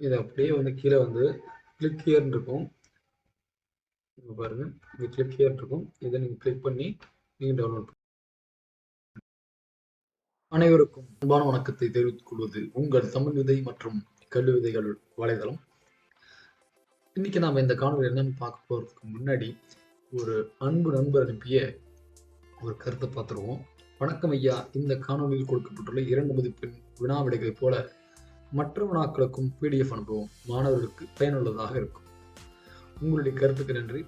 இதை அப்படியே வந்து கீழே வந்து கிளிக் ஹியர்னு இருக்கும் இங்க பாருங்க இங்க கிளிக் ஹியர் இருக்கும் இதை நீங்கள் கிளிக் பண்ணி நீங்கள் டவுன்லோட் அனைவருக்கும் அன்பான வணக்கத்தை தெரிவித்துக் கொள்வது உங்கள் தமிழ் விதை மற்றும் கல்வி விதைகள் வலைதளம். இன்னைக்கு நாம் இந்த காணொலி என்னன்னு பார்க்க போறதுக்கு முன்னாடி ஒரு அன்பு நண்பர் அனுப்பிய ஒரு கருத்தை பார்த்துருவோம். வணக்கம் ஐயா. இந்த காணொலியில் கொடுக்கப்பட்டுள்ள இரண்டு மதிப்பெண் வினா விடைகளைப் போல மற்ற வினாக்களுக்கும் பிடிஎஃப் அனுப்பவும் மாணவர்களுக்கு பயனுள்ளதாக இருக்கும். உங்களுடைய கருத்துக்கு நன்றி.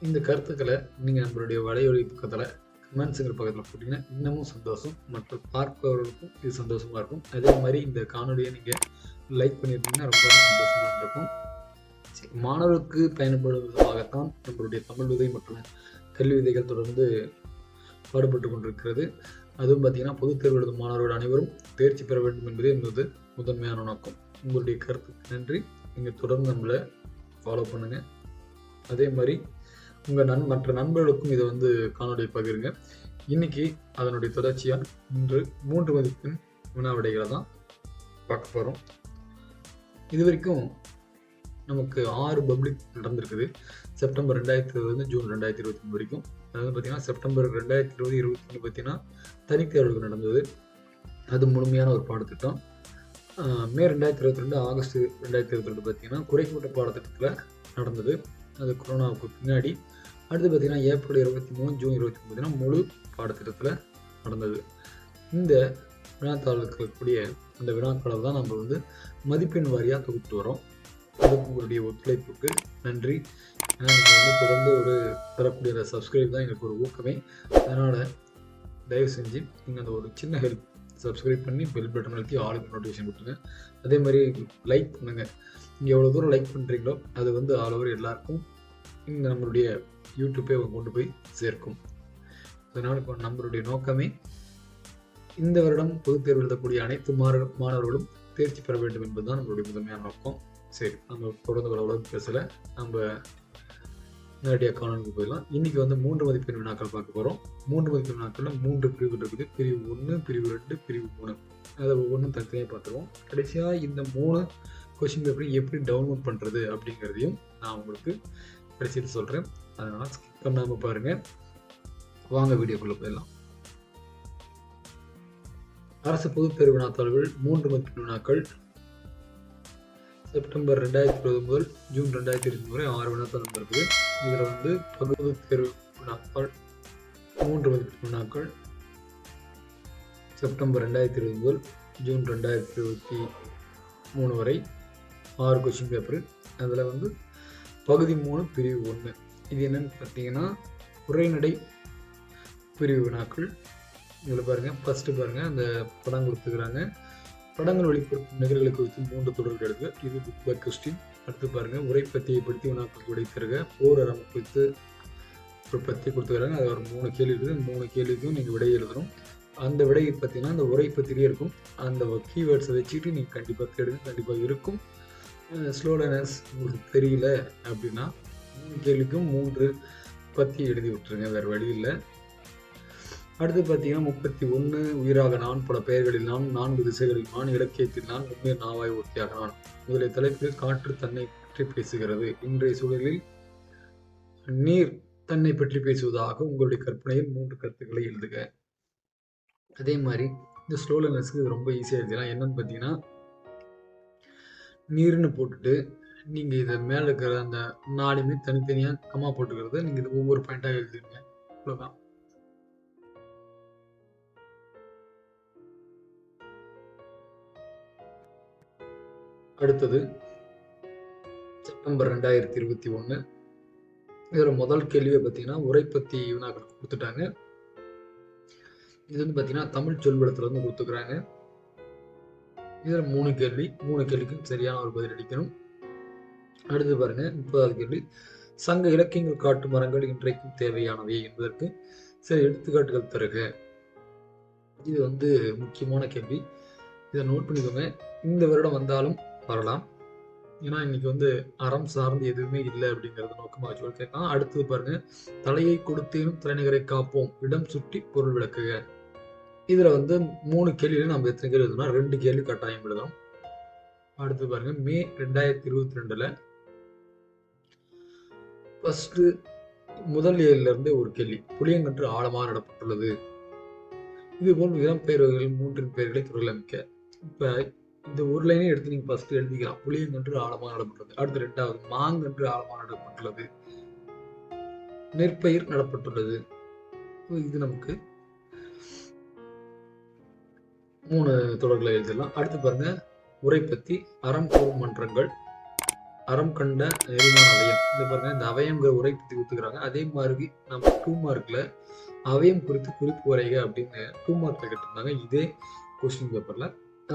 இந்த கருத்துக்களை நீங்கள் நம்மளுடைய வலையொலி பக்கத்தில் கமெண்ட்ஸுங்கிற பக்கத்தில் போட்டிங்கன்னா இன்னமும் சந்தோஷம். மற்ற பார்ப்பவர்களுக்கும் இது சந்தோஷமாக இருக்கும். அதே மாதிரி இந்த காணொலியை நீங்கள் லைக் பண்ணியிருந்தீங்கன்னா ரொம்ப சந்தோஷமாக இருக்கும் சரி, மாணவர்களுக்கு பயன்படும் விதமாகத்தான் நம்மளுடைய தமிழ் விதை மற்றும் கல்வி விதைகள் தொடர்ந்து பாடுபட்டு கொண்டிருக்கிறது. அதுவும் பார்த்தீங்கன்னா பொதுத் தேர்வு எழுதும் மாணவர்கள் அனைவரும் தேர்ச்சி பெற வேண்டும் என்பதே என்பது முதன்மையான நோக்கம். உங்களுடைய கருத்துக்கு நன்றி. நீங்கள் தொடர்ந்து நம்மளை ஃபாலோ பண்ணுங்கள் அதே மாதிரி உங்கள் நண் மற்ற நண்பர்களுக்கும் இதை வந்து காணொலியை பகிருங்க. இன்னைக்கு அதனுடைய தொடர்ச்சியாக இன்று மூன்று மதிப்பின் வினாவிடைகளை தான் பார்க்க போகிறோம் இது வரைக்கும் நமக்கு ஆறு பப்ளிக் நடந்திருக்குது. செப்டம்பர் ரெண்டாயிரத்தி இருபது ஜூன் ரெண்டாயிரத்தி இருபத்தி மூணு வரைக்கும். அதாவது பார்த்தீங்கன்னா செப்டம்பர் ரெண்டாயிரத்தி இருபது இருபத்தி ஒன்று பார்த்தீங்கன்னா தனித்தேர்வுகள் நடந்தது. அது முழுமையான ஒரு பாடத்திட்டம். மே ரெண்டாயிரத்தி இருபத்தி ரெண்டு ஆகஸ்ட் ரெண்டாயிரத்தி இருபத்தி ரெண்டு பார்த்தீங்கன்னா குறைக்கப்பட்ட பாடத்திட்டத்தில் நடந்தது. அது கொரோனாவுக்கு பின்னாடி. அடுத்து பார்த்தீங்கன்னா ஏப்ரல் இருபத்தி மூணு ஜூன் இருபத்தி மூணு பார்த்தீங்கன்னா முழு பாடத்திட்டத்தில் நடந்தது. இந்த வினாத்தாள் இருக்கக்கூடிய அந்த வினாக்களை தான் நம்ம வந்து மதிப்பெண் வாரியாக தொகுத்து வரோம் அதுக்கு உங்களுடைய ஒத்துழைப்புக்கு நன்றி. ஏன்னா நீங்கள் வந்து தொடர்ந்து ஒரு தரக்கூடிய சப்ஸ்கிரைப் தான் எங்களுக்கு ஒரு ஊக்கமே. அதனால் தயவு செஞ்சு நீங்கள் அந்த ஒரு சின்ன ஹெல்ப் சப்ஸ்கிரைப் பண்ணி பெல் பட்டன் அழுத்தி ஆளுக்கு நோட்டிஃபிகேஷன் கொடுத்துருங்க. அதே மாதிரி லைக் பண்ணுங்கள் நீங்கள் எவ்வளோ தூரம் லைக் பண்ணுறீங்களோ அது வந்து ஆல் ஓவர் எல்லாருக்கும் இந்த நம்மளுடைய யூடியூப்பே கொண்டு போய் சேர்க்கும். அதனால் இப்போ நம்மளுடைய நோக்கமே இந்த வருடம் பொதுத் தேர்வு எழுதக்கூடிய அனைத்து மாணவர்களும் தேர்ச்சி பெற வேண்டும் என்பதுதான் நம்மளுடைய முதன்மையான நோக்கம். சரி நம்ம தொடர்ந்து வர உலகம் பேசலை. நம்ம நேரடியாக காணொலிக்கு போயிடலாம். இன்னைக்கு வந்து மூன்று மதிப்பெண் வினாக்கள் பார்க்க போகிறோம் மூன்று மதிப்பெண் வினாக்கள் மூன்று பிரிவுகள் இருக்குது. பிரிவு ஒன்று பிரிவு ரெண்டு பிரிவு மூணு. அதை ஒவ்வொன்றும் தனித்தனியாக பார்த்துருவோம். கடைசியாக இந்த மூணு கொஷின் பேப்பரை எப்படி டவுன்லோட் பண்ணுறது அப்படிங்கிறதையும் நான் உங்களுக்கு கடைசியில் சொல்கிறேன் அதனால் ஸ்கிப் பண்ணாமல் பாருங்கள் வாங்க வீடியோக்குள்ளே போயிடலாம். அரசு பொதுப்பேர் வினாத்தாள்கள் மூன்று மதிப்பெண் வினாக்கள். செப்டம்பர் ரெண்டாயிரத்தி இருபது முதல் ஜூன் ரெண்டாயிரத்தி இருபது வரை ஆறு வினாத்தாள் இருக்குது இதில் வந்து பகுதி தேர்வு வினாக்கள் மூன்று மதிப்பெண் வினாக்கள் செப்டம்பர் ரெண்டாயிரத்தி இருபது முதல் ஜூன் ரெண்டாயிரத்தி இருபத்தி மூணு வரை ஆறு கொஸ்டின் பேப்பர் அதில் வந்து பகுதி மூணு பிரிவு ஒன்று. இது என்னன்னு பார்த்தீங்கன்னா உரைநடை பிரிவு வினாக்கள். இதில் பாருங்கள் ஃபஸ்ட்டு பாருங்கள் அந்த படம் கொடுத்துக்கிறாங்க படங்கள் வெளிப்படுத்தும் நிகழ்வுகளை குறித்து மூன்று தொடர்கள் எடுக்க இது புக் பை கொஸ்டின் அடுத்து பாருங்கள் உரைப்பத்தியை பற்றி படுத்தி வினாக்கள் போர் அறம் குறித்து ஒரு பத்தி கொடுத்துக்கிறாங்க அது ஒரு மூணு கேள்வி இருக்குது. மூணு கேள்விக்கும் நீங்கள் விடை எழுதணும். அந்த விடை பார்த்தீங்கன்னா அந்த உரை பத்திரியே இருக்கும். அந்த கீவேர்ட்ஸை வச்சுக்கிட்டு நீங்கள் கண்டிப்பாக தேடுங்க. கண்டிப்பாக இருக்கும். ஸ்லோலனஸ் உங்களுக்கு தெரியல அப்படின்னா மூணு கேள்விக்கும் மூன்று பத்தி எழுதி விட்டுருங்க. வேறு வழி இல்லை. அடுத்து பார்த்தீங்கன்னா முப்பத்தி ஒன்று உயிராக நான் பல பெயர்களில் நான் நான்கு திசைகளில் நான் இலக்கியத்தில் நான் உண்மை நாவாய் ஒத்தியாக நான். முதலிய தலைப்பில் காற்று தன்னை பற்றி பேசுகிறது. இன்றைய சூழலில் நீர் தன்னை பற்றி பேசுவதாக உங்களுடைய கற்பனையில் மூன்று கருத்துக்களை எழுதுக. அதே மாதிரி இந்த ஸ்லோலனஸ்க்கு இது ரொம்ப ஈஸியாக எழுதலாம். என்னன்னு பார்த்தீங்கன்னா நீர்னு போட்டுட்டு நீங்கள் இதை மேலே இருக்கிற அந்த நாலுமே தனித்தனியாக கம்மா போட்டுக்கிறது நீங்கள் இது ஒவ்வொரு பாயிண்ட்டாக எழுதுங்க அவ்வளோதான் அடுத்தது செப்டம்பர் ரெண்டாயிரத்தி இருபத்தி ஒன்று இதில் முதல் கேள்வியை பார்த்தீங்கன்னா உரை பத்தி வினாக்கள் கொடுத்துட்டாங்க. இது வந்து பார்த்தீங்கன்னா தமிழ் சொல்வடத்துல இருந்து கொடுத்துக்கிறாங்க. இதில் மூணு கேள்வி. மூணு கேள்விக்கும் சரியான ஒரு பதில் அளிக்கணும். அடுத்து பாருங்க முப்பதாவது கேள்வி. சங்க இலக்கியங்கள் காட்டு மரங்கள் இன்றைக்கும் தேவையானவை என்பதற்கு சில எடுத்துக்காட்டுகள் தருக. இது வந்து முக்கியமான கேள்வி. இதை நோட் பண்ணிக்கோங்க. இந்த வருடம் வந்தாலும் வரலாம். ஏன்னா இன்னைக்கு வந்து அறம் சார்ந்து எதுவுமே இல்லை அப்படிங்கறத நோக்கமாக வச்சு கேட்கலாம் அடுத்தது பாருங்க. தலையை கொடுத்தேனும் தலைநகரை காப்போம். இடம் சுற்றி பொருள் விளக்குக. இதுல வந்து மூணு கேள்வியில நம்ம எத்தனை கேள்வி எழுதணும் ரெண்டு கேள்வி கட்டாயம் எழுதணும். அடுத்து பாருங்க. மே ரெண்டாயிரத்தி இருபத்தி ரெண்டுல ஃபர்ஸ்ட் முதல் ஏழுல ஒரு கேள்வி. புளியங்கன்று ஆழமாக நடப்பட்டுள்ளது. இது போன்ற இளம் பெயர்கள் மூன்றின் பெயர்களை துறையில் அமைக்க. இப்ப இந்த ஒரு லைனே எடுத்து நீங்க ஃபர்ஸ்ட் எழுதிக்கலாம். புளியங்கன்று ஆழமாக நடப்பட்டுள்ளது. அடுத்து ரெண்டாவது மாங்கன்று ஆழமாக நடப்பட்டுள்ளது. நெற்பயிர் நடப்பட்டுள்ளது. இது நமக்கு மூணு தொடர்களை எழுதிடலாம். அடுத்து பாருங்க உரை பத்தி அறம் கூறும் மன்றங்கள் அறம் கண்ட நெறிமான அவயம். இந்த பாருங்க இந்த அவயங்கிற உரை பத்தி கொடுத்துக்கிறாங்க அதே மாதிரி நம்ம டூ மார்க்ல அவயம் குறித்து குறிப்பு வரைக அப்படின்னு டூ மார்க்ல கேட்டிருந்தாங்க. இதே கொஸ்டின் பேப்பர்ல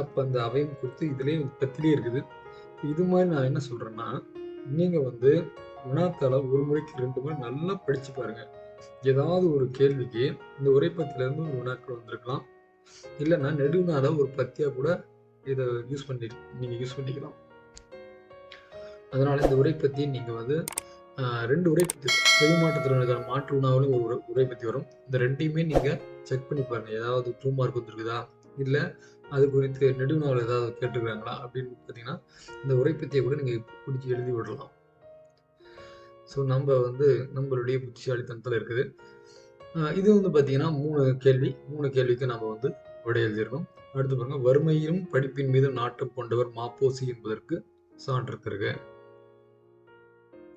அப்போ அந்த அவயம் குறித்து இதுலேயும் பத்திலேயே இருக்குது. இது மாதிரி நான் என்ன சொல்கிறேன்னா நீங்கள் வந்து வினாத்தாள ஒரு முறைக்கு ரெண்டு முறை நல்லா படித்து பாருங்கள் ஏதாவது ஒரு கேள்விக்கு இந்த உரைப்பத்திலேருந்து ஒரு வினாக்கள் வந்திருக்கலாம். இல்லைன்னா நெடுநாள ஒரு பத்தியாக கூட இதை யூஸ் பண்ணி நீங்கள் யூஸ் பண்ணிக்கலாம். அதனால் இந்த உரைப்பத்தி நீங்கள் வந்து ரெண்டு உரைப்பத்தி செவிமாற்றத்திறனுக்கான மாற்று உணவுலையும் ஒரு உரைப்பத்தி வரும். இந்த ரெண்டையுமே நீங்கள் செக் பண்ணி பாருங்கள் ஏதாவது டூ மார்க் வந்துருக்குதா? இல்லை அது குறித்து நெடுநாள் ஏதாவது கேட்டுக்கிறாங்களா அப்படின்னு பார்த்தீங்கன்னா இந்த உரைப்பத்தியை கூட நீங்கள் பிடிச்சி எழுதி விடலாம். ஸோ நம்ம வந்து நம்மளுடைய புத்திசாலித்தனத்தில் இருக்குது. இது வந்து பார்த்தீங்கன்னா மூணு கேள்வி. மூணு கேள்விக்கு நம்ம வந்து விடை எழுதியிருக்கோம். அடுத்து பாருங்க வறுமையிலும் படிப்பின் மீது நாட்டம் கொண்டவர் மாப்போசி என்பதற்கு சான்று தருக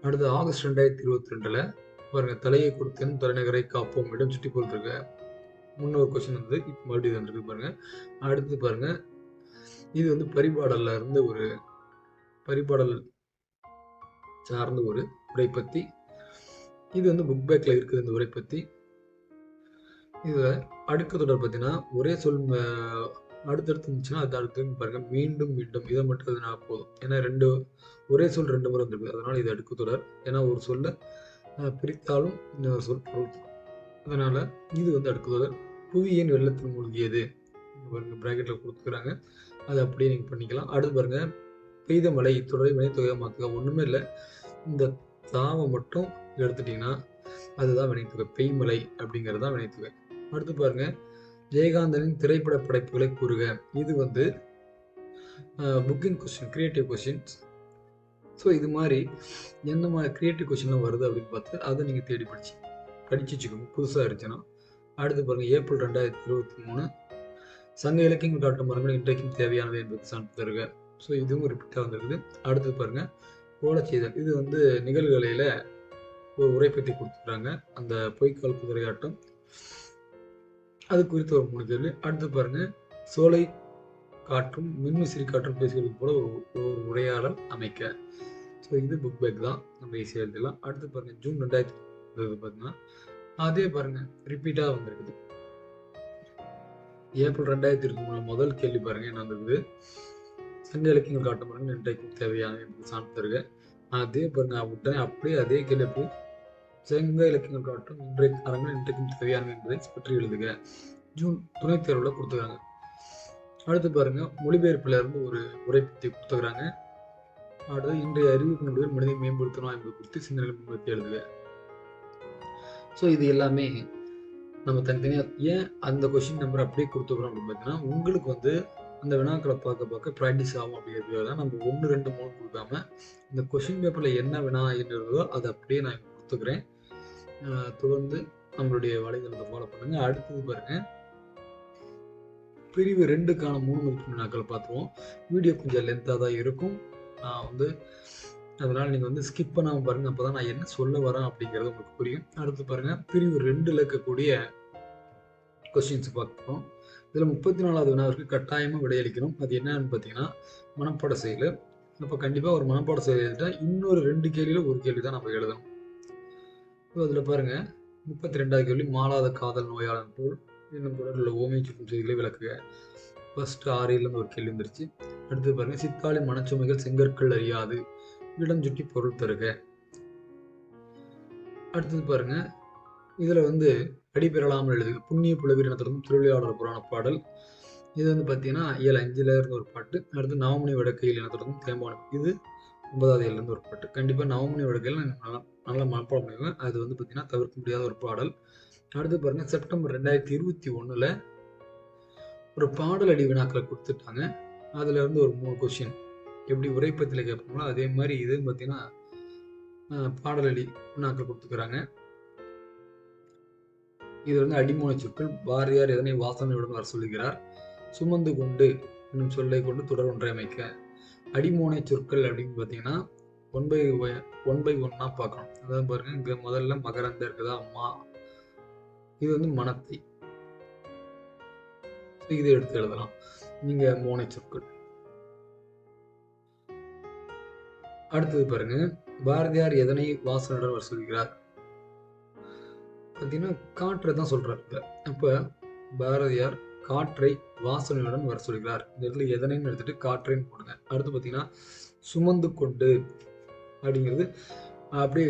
அடுத்து ஆகஸ்ட் ரெண்டாயிரத்தி இருபத்தி ரெண்டுல பாருங்க தலையை கொடுத்தேன் தலைநகரை காப்போம் இடம் சுற்றி போட்டிருக்க முன்னொரு கொஸ்டின் வந்து இப்போ மறுபடியும் வந்துருக்கு பாருங்க. அடுத்து பாருங்க. இது வந்து பரிபாடல்ல இருந்து ஒரு பரிபாடல் சார்ந்த ஒரு உரை பத்தி. இது வந்து புக் பேக்ல இருக்குது இந்த உரை பத்தி. இதுல அடுக்கு தொடர் பார்த்தீங்கன்னா ஒரே சொல் அடுத்தடுத்து இருந்துச்சுன்னா அது அடுத்து பாருங்க. மீண்டும் மீண்டும் இதை மட்டும் நான் போதும். ஏன்னா ரெண்டு ஒரே சொல் ரெண்டு முறை வந்திருக்கு. அதனால இது அடுக்கு தொடர். ஏன்னா ஒரு சொல்ல பிரித்தாலும் இன்னொரு சொல் பொருள். அதனால இது வந்து அடுக்கு தொடர். புவியின் வெள்ளத்தில் மூழ்கியது இங்க பாருங்க கொடுத்துக்கிறாங்க அதை அப்படியே நீங்கள் பண்ணிக்கலாம். அடுத்து பாருங்க பெய்த மழை தொடரை வினைத்தொகையாக மாற்றுக. ஒன்றுமே இல்லை. இந்த தாவை மட்டும் எடுத்துட்டீங்கன்னா அதுதான் வினைத்தொகை. பெய்மலை அப்படிங்கிறது தான் வினைத்தொகை. அடுத்து பாருங்க ஜெயகாந்தனின் திரைப்பட படைப்புகளை கூறுக. இது வந்து booking question creative questions so இது மாதிரி என்ன மாதிரி கிரியேட்டிவ் கொஸ்டின்லாம் வருது அப்படின்னு பார்த்து அதை நீங்கள் தேடி படிச்சு படிச்சு வச்சுக்கோங்க. புதுசாக இருந்துச்சுன்னா. அடுத்து பாருங்க ஏப்ரல் ரெண்டாயிரத்தி இருபத்தி மூணு. சங்க இலக்கியங்கள் காட்டும் மரங்கள் இன்றைக்கும் தேவையானவை என்பது சான்று தருக ஸோ இதுவும் ரிப்பீட்டாக வந்திருக்குது. அடுத்து பாருங்க ஓலச்செய்தல் இது வந்து நிகழ்கலையில ஒரு உரை பற்றி கொடுத்துருக்காங்க. அந்த பொய்க்கால் குதிரையாட்டம். அது குறித்து ஒரு மூணு கேள்வி. அடுத்து பாருங்க சோலை காற்றும் மின்விசிறி காற்றும் பேசுகிறது போல ஒரு ஒரு உரையாடல் அமைக்க. ஸோ இது புக் பேக் தான். நம்ம ஈஸியாக எழுதலாம் அடுத்து பாருங்க ஜூன் ரெண்டாயிரத்தி இருபது பார்த்தீங்கன்னா அதே பாருங்க ரிப்பீட்டாக வந்திருக்குது. ஏப்ரல் ரெண்டாயிரத்தி இருபத்தி மூணு முதல் கேள்வி பாருங்க என்ன வந்திருக்குது? சங்க இலக்கியங்கள் காட்டும் பாருங்க இன்றைக்கு தேவையான என்பது சான்று தருக. அதே பாருங்க உடனே அப்படியே அதே கேள்வி போய் சங்க இலக்கியங்கள் காட்டும் இன்றைக்கு அரங்கில் இன்றைக்கும் தேவையான என்பதை பற்றி எழுதுக. ஜூன் துணைத் தேர்வுல கொடுத்துருக்காங்க. அடுத்து பாருங்க மொழிபெயர்ப்புல இருந்து ஒரு உரை பற்றி கொடுத்துக்கிறாங்க அடுத்து இன்றைய அறிவிப்பினுடைய நடுவில் மனிதை மேம்படுத்தணும் என்பது குறித்து சிந்தனை எழுதுக. ஸோ இது எல்லாமே நம்ம தனித்தனியாக ஏன் அந்த கொஷின் நம்பர் அப்படியே கொடுத்துக்கிறோம் அப்படின்னு பார்த்தீங்கன்னா உங்களுக்கு வந்து அந்த வினாக்களை பார்க்க பார்க்க ப்ராக்டிஸ் ஆகும் அப்படிங்கிறதுக்காக தான் நம்ம ஒன்று ரெண்டு மூணு கொடுக்காம இந்த கொஷின் பேப்பரில் என்ன வினா என்னதோ அதை அப்படியே நான் கொடுத்துக்கிறேன். தொடர்ந்து நம்மளுடைய வலைதளத்தை ஃபாலோ பண்ணுங்கள் அடுத்தது பாருங்கள் பிரிவு ரெண்டுக்கான மூணு மதிப்பு வினாக்களை பார்த்துருவோம். வீடியோ கொஞ்சம் லென்த்தாக தான் இருக்கும். நான் வந்து அதனால நீங்க வந்து ஸ்கிப் பண்ணாம பாருங்க. அப்பதான் நான் என்ன சொல்ல வரேன் அப்படிங்கிறது உங்களுக்கு புரியும். அடுத்து பாருங்க. பிரிவு ரெண்டுல இருக்கக்கூடிய கொஸ்டின்ஸ் பார்ப்போம் இதுல முப்பத்தி நாலாவது வினாவிற்கு கட்டாயமா விடையளிக்கணும் அது என்னன்னு பார்த்தீங்கன்னா மனப்பாட செயல். அப்போ கண்டிப்பா ஒரு மனப்பாட செயல் எழுதிட்டா இன்னொரு ரெண்டு கேள்வியில ஒரு கேள்வி தான் நம்ம எழுதணும். இப்போ அதுல பாருங்க. முப்பத்தி ரெண்டாவது கேள்வி மாலாத காதல் நோயாளன் போல். இன்னும் தொடர்புள்ள ஓமை சுற்றும் செய்திகளை விளக்குக. ஃபர்ஸ்ட் ஆறிலிருந்து ஒரு கேள்வி வந்துருச்சு. அடுத்து பாருங்க. சித்தாளின் மனச்சுமைகள் செங்கற்கள் அறியாது. இடஞ்சுட்டி பொருள் தருக. அடுத்தது பாருங்க. இதுல வந்து அடிபெறலாமல் எழுதுக. புண்ணிய புலவீரனத்திலும் திருவிளையாடல் புராண பாடல். இது வந்து பார்த்தீங்கன்னா ஏழு அஞ்சில் இருந்து ஒரு பாட்டு. அடுத்து நவமணி வடக்கையில் இனத்துடன் தேம்பானம் இது ஒன்பதாவது ஏழுலேருந்து ஒரு பாட்டு. கண்டிப்பாக நவமணி வடக்கையில் நல்லா நல்லா மனப்பாடம் பண்ணிக்கோங்க அது வந்து பார்த்தீங்கன்னா தவிர்க்க முடியாத ஒரு பாடல். அடுத்து பாருங்க செப்டம்பர் ரெண்டாயிரத்தி இருபத்தி ஒன்றில் ஒரு பாடல் அடி வினாக்களை கொடுத்துட்டாங்க. அதுலேருந்து ஒரு மூணு கொஸ்டின் எப்படி உரைப்பத்தில் கேட்போங்களோ அதே மாதிரி இதுன்னு பார்த்தீங்கன்னா பாடலடி நாட்கள் கொடுத்துக்கிறாங்க இது வந்து அடிமூல சொற்கள் பாரதியார் எதனை வாசனையுடன் வர சொல்லுகிறார்? சுமந்து கொண்டு என்னும் சொல்லை கொண்டு தொடர் ஒன்றை அமைக்க. அடிமூனை சொற்கள் அப்படின்னு பார்த்தீங்கன்னா ஒன் பை ஒன் பை ஒன்னா பார்க்கணும். அதாவது பாருங்க இங்க முதல்ல மகரந்த இருக்குதா? அம்மா இது வந்து மனத்தை. இதை எடுத்து எழுதலாம். நீங்க மூனை சொற்கள். அடுத்தது பாருங்க. பாரதியார் எதனை வாசனையுடன் வர சொல்கிறார்? பார்த்தீங்கன்னா காற்றை தான் சொல்றார் இப்போ. அப்ப பாரதியார் காற்றை வாசனையுடன் வர சொல்கிறார். இந்த இடத்துல எதனைன்னு எடுத்துட்டு காற்றைன்னு போடுங்க. அடுத்து பார்த்தீங்கன்னா சுமந்து கொண்டு அப்படிங்கிறது அப்படியே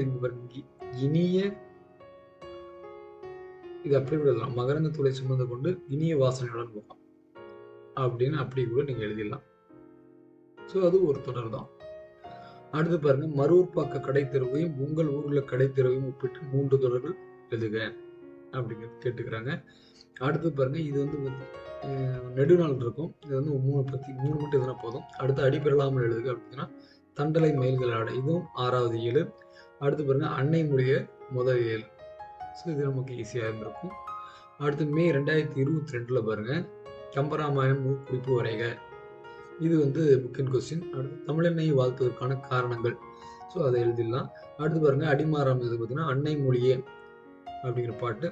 இனிய இது அப்படியே எழுதலாம். மகரந்த துளை சுமந்து கொண்டு இனிய வாசனையுடன் போகலாம். அப்படின்னு அப்படி கூட நீங்க எழுதிடலாம். ஸோ அது ஒரு தொடர் தான். அடுத்து பாருங்க மரூர் பக்க கடைத்தெருவையும் உங்கள் ஊர்ல கடைத்தெருவையும் ஒப்பிட்டு மூன்று தொடர்கள் எழுதுக அப்படிங்கிறது கேட்டுக்கிறாங்க. அடுத்து பாருங்க இது வந்து நெடுநாள் இருக்கும். இது வந்து மூணு பத்தி மூணு மட்டும் எதுனா போதும். அடுத்து அடிபெறலாமல் எழுதுக அப்படின்னா தண்டலை மயில்கள் ஆடை இதுவும் ஆறாவது ஏழு. அடுத்து பாருங்க அன்னை மொழிய முதல் ஏழு. ஸோ இது நமக்கு ஈஸியாக இருந்திருக்கும். அடுத்து மே ரெண்டாயிரத்தி இருபத்தி ரெண்டுல பாருங்க கம்பராமாயணம் குறிப்பு வரைக. இது வந்து புக்கின் கொஸ்டின் அடுத்து தமிழெண்ணை வாழ்த்துவதற்கான காரணங்கள். ஸோ அதை எழுதிடலாம். அடுத்து பாருங்கள் அடிமாறாம் இது பார்த்தீங்கன்னா அன்னை மொழியே அப்படிங்கிற பாட்டு.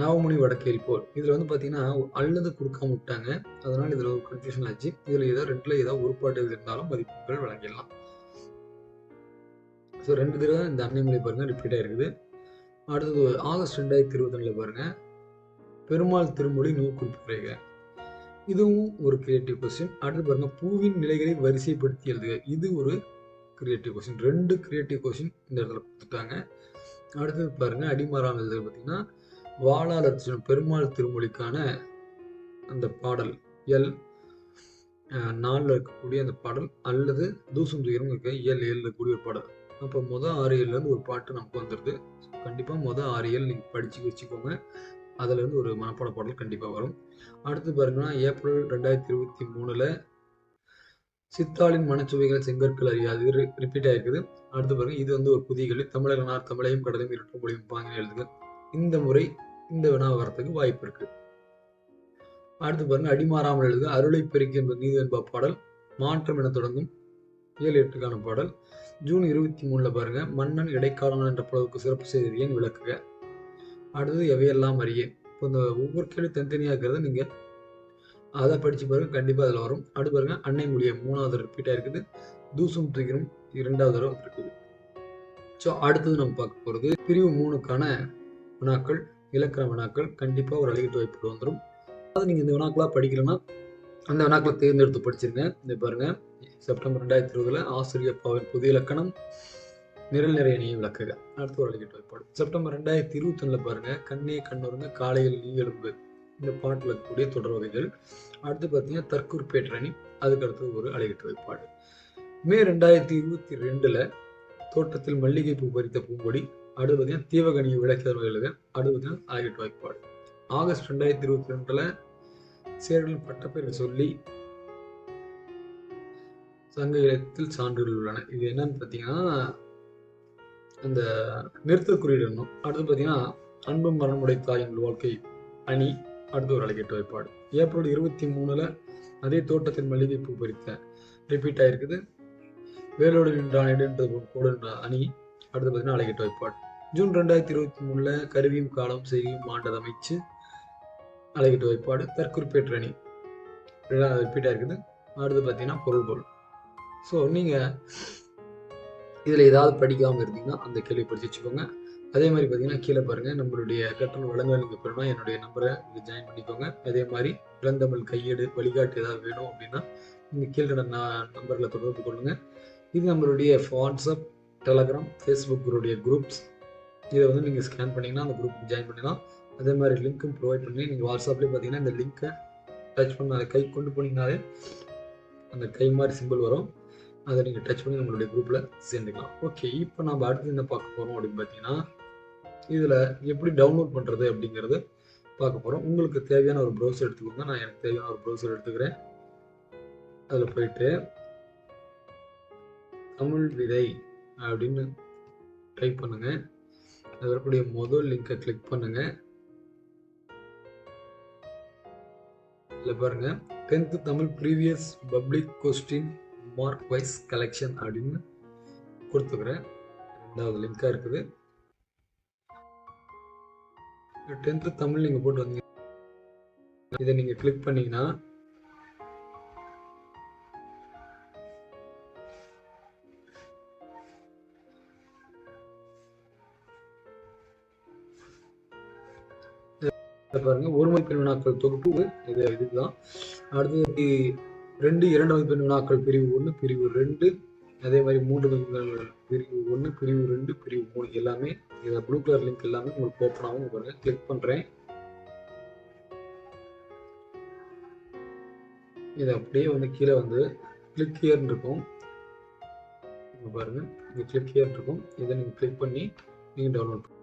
நவமணி வடக்கையில் போல். இதில் வந்து பார்த்தீங்கன்னா அல்லது கொடுக்காம விட்டாங்க. அதனால் இதில் ஒரு கன்ஃபியூஷன் ஆச்சு. இதில் ஏதோ ரெண்டில் ஏதோ ஒரு பாட்டு இருந்தாலும் மதிப்புகள் வழங்கிடலாம். ஸோ ரெண்டு தடவை இந்த அன்னை மொழி பாருங்கள் ரிப்பீட் ஆகிருக்குது அடுத்தது ஆகஸ்ட் ரெண்டாயிரத்தி இருபத்தி பாருங்கள் பெருமாள் திருமொழி நூல் குறிப்புரைக இதுவும் ஒரு கிரியேட்டிவ் கொஸ்டின் அடுத்து பாருங்க பூவின் நிலைகளை வரிசைப்படுத்தி எழுதுக இது ஒரு கிரியேட்டிவ் கொஸ்டின் ரெண்டு கிரியேட்டிவ் கொஸ்டின் இந்த இடத்துல கொடுத்துட்டாங்க. அடுத்தது பாருங்க அடிமாறாம் எழுதுக பார்த்தீங்கன்னா வாழால் பெருமாள் திருமொழிக்கான அந்த பாடல் எல் நாளில் இருக்கக்கூடிய அந்த பாடல் அல்லது தூசம் துயரம் இருக்க எல் ஏழில் இருக்கக்கூடிய ஒரு பாடல். அப்போ மொதல் ஆறு ஏழுலேருந்து ஒரு பாட்டு நமக்கு வந்துடுது கண்டிப்பாக மொதல் ஆறு ஏழு நீங்கள் படித்து வச்சுக்கோங்க. அதுலேருந்து ஒரு மனப்பாட பாடல் கண்டிப்பாக வரும். அடுத்து பாருங்கன்னா ஏப்ரல் ரெண்டாயிரத்தி இருபத்தி மூணில் சித்தாளின் மனச்சுவைகள் செங்கற்கள் அறியாது. ரிப்பீட் ஆயிருக்குது. அடுத்து பாருங்க இது வந்து ஒரு புதிய கேள்வி தமிழகனார் தமிழையும் கடலையும் இருட்டும் மொழியும் பாங்க எழுதுக இந்த முறை இந்த வினா வரத்துக்கு வாய்ப்பு இருக்கு. அடுத்து பாருங்க அடிமாறாமல் எழுதுக அருளை பெருக்கி என்பது நீதி என்பா பாடல் மாற்றம் என தொடங்கும் ஏழு எட்டுக்கான பாடல். ஜூன் இருபத்தி மூணுல பாருங்க மன்னன் இடைக்காலங்கள் என்ற புலவுக்கு சிறப்பு செய்தியை விளக்குக. அடுத்தது எவையெல்லாம் அறிய? இப்போ இந்த ஒவ்வொரு கேள்வி தனித்தனியாக இருக்கிறத நீங்கள் அதை படித்து பாருங்க. கண்டிப்பாக அதில் வரும். அடுத்து பாருங்க. அன்னை மொழியை மூணாவது ரிப்பீட்டாக இருக்குது தூசும் தூக்கிரும் இரண்டாவது தடவை இருக்குது ஸோ அடுத்தது நம்ம பார்க்க போகிறது பிரிவு மூணுக்கான வினாக்கள் இலக்கண வினாக்கள் கண்டிப்பாக ஒரு அழகிட்டு வாய்ப்பு வந்துடும் அது நீங்கள் இந்த வினாக்களாக படிக்கலன்னா அந்த வினாக்களை தேர்ந்தெடுத்து படிச்சிருங்க. இந்த பாருங்கள் செப்டம்பர் ரெண்டாயிரத்தி இருபதில் ஆசிரியர் பாவின் புதிய இலக்கணம். நிரல் நிறைய நீ விளக்குக. அடுத்து ஒரு அழகிட்டு வைப்பாடு செப்டம்பர் ரெண்டாயிரத்தி இருபத்தி பாருங்க. கண்ணே கண்ணுறங்க காலையில் நீ எலும்பு இந்த பாட்டில் இருக்கக்கூடிய தொடர் வகைகள். அடுத்து பார்த்தீங்கன்னா தற்குறிப்பேற்றணி அதுக்கு அடுத்து ஒரு அழகிட்டு வைப்பாடு மே ரெண்டாயிரத்தி இருபத்தி ரெண்டுல தோட்டத்தில் மல்லிகை பூ பறித்த பூங்கொடி அடுத்து பார்த்தீங்கன்னா தீவகனியை விளக்கியவர் எழுத அடுத்து பார்த்தீங்கன்னா அழகிட்டு வைப்பாடு ஆகஸ்ட் ரெண்டாயிரத்தி இருபத்தி ரெண்டுல சேரலின் பட்டப்பேரை சொல்லி சங்க இலக்கியத்தில் சான்றுகள் உள்ளன. இது என்னன்னு பார்த்தீங்கன்னா அந்த நிறுத்த குறியிடணும் அடுத்து பார்த்தீங்கன்னா அன்பும் மரணமுடைய தாயின் வாழ்க்கை அணி அடுத்து ஒரு அழகிட்டு வைப்பாடு ஏப்ரல் இருபத்தி மூணுல அதே தோட்டத்தின் மல்லிகை பூ பறித்த ரிப்பீட் ஆயிருக்குது. வேலோடு நின்றான் இடன்றது கூட என்ற அணி அடுத்து பார்த்தீங்கன்னா அழகிட்டு வைப்பாடு ஜூன் ரெண்டாயிரத்தி இருபத்தி மூணுல கருவியும் காலம் செய்யும் ஆண்டது அமைச்சு அழகிட்டு வைப்பாடு தற்குறிப்பேற்ற அணி. ரிப்பீட் ஆயிருக்குது. அடுத்து பார்த்தீங்கன்னா பொருள் பொருள். ஸோ நீங்கள் இதில் ஏதாவது படிக்காமல் இருந்தீங்கன்னா அந்த கேள்வி படிச்சு வச்சுக்கோங்க. அதே மாதிரி பார்த்தீங்கன்னா கீழே பாருங்கள் நம்மளுடைய கற்றல் வழங்கல் நீங்கள் பெறணும் என்னுடைய நம்பரை நீங்கள் ஜாயின் பண்ணிக்கோங்க. அதே மாதிரி இளந்தமிழ் கையேடு வழிகாட்டு ஏதாவது வேணும் அப்படின்னா நீங்கள் கீழே நான் நம்பரில் தொடர்பு கொள்ளுங்கள் இது நம்மளுடைய வாட்ஸ்அப் டெலகிராம் ஃபேஸ்புக்குடைய குரூப்ஸ் இதை வந்து நீங்கள் ஸ்கேன் பண்ணிங்கன்னா அந்த குரூப்புக்கு ஜாயின் பண்ணலாம். அதே மாதிரி லிங்க்கும் ப்ரொவைட் பண்ணி நீங்கள் வாட்ஸ்அப்லேயே பார்த்தீங்கன்னா இந்த லிங்க்கை டச் பண்ண கை கொண்டு போனீங்கனாலே அந்த கை மாதிரி சிம்பிள் வரும். அதை நீங்கள் டச் பண்ணி நம்மளுடைய குரூப்பில் சேர்ந்துக்கலாம். ஓகே இப்போ நம்ம அடுத்து என்ன பார்க்க போகிறோம் அப்படின்னு பார்த்தீங்கன்னா இதில் எப்படி டவுன்லோட் பண்ணுறது அப்படிங்கிறது பார்க்க போகிறோம் உங்களுக்கு தேவையான ஒரு ப்ரௌசர் எடுத்துக்கோங்க. நான் எனக்கு தேவையான ஒரு ப்ரௌசர் எடுத்துக்கிறேன். அதில் போயிட்டு தமிழ் விதை அப்படின்னு டைப் பண்ணுங்க. அது வரக்கூடிய முதல் லிங்கை கிளிக் பண்ணுங்க. இதில் பாருங்க tenth Tamil previous public question mark wise collection அப்படின்னு கொடுத்துக்கிறேன் ரெண்டாவது லிங்காக இருக்குது. டென்த்து தமிழ் நீங்கள் போட்டு வந்தீங்க. இதை நீங்கள் கிளிக் பண்ணீங்கன்னா பாருங்க ஒரு மதிப்பெண் வினாக்கள் தொகுப்பு இது இதுதான். அடுத்தது ரெண்டு இரண்டு மதிப்பெண் வினாக்கள் பிரிவு ஒன்று பிரிவு ரெண்டு. அதே மாதிரி மூன்று மதிப்பெண்கள் பிரிவு ஒன்று பிரிவு ரெண்டு பிரிவு மூணு. எல்லாமே இதை ப்ளூ கலர் லிங்க் எல்லாமே உங்களுக்கு ஓப்பன் ஆகும். பாருங்க கிளிக் பண்ணுறேன் இது அப்படியே வந்து கீழே வந்து கிளிக் ஹியர்னு இருக்கும். பாருங்கள் பாருங்க. இங்கே கிளிக் இருக்கும். இதை நீங்கள் கிளிக் பண்ணி நீங்கள் டவுன்லோட்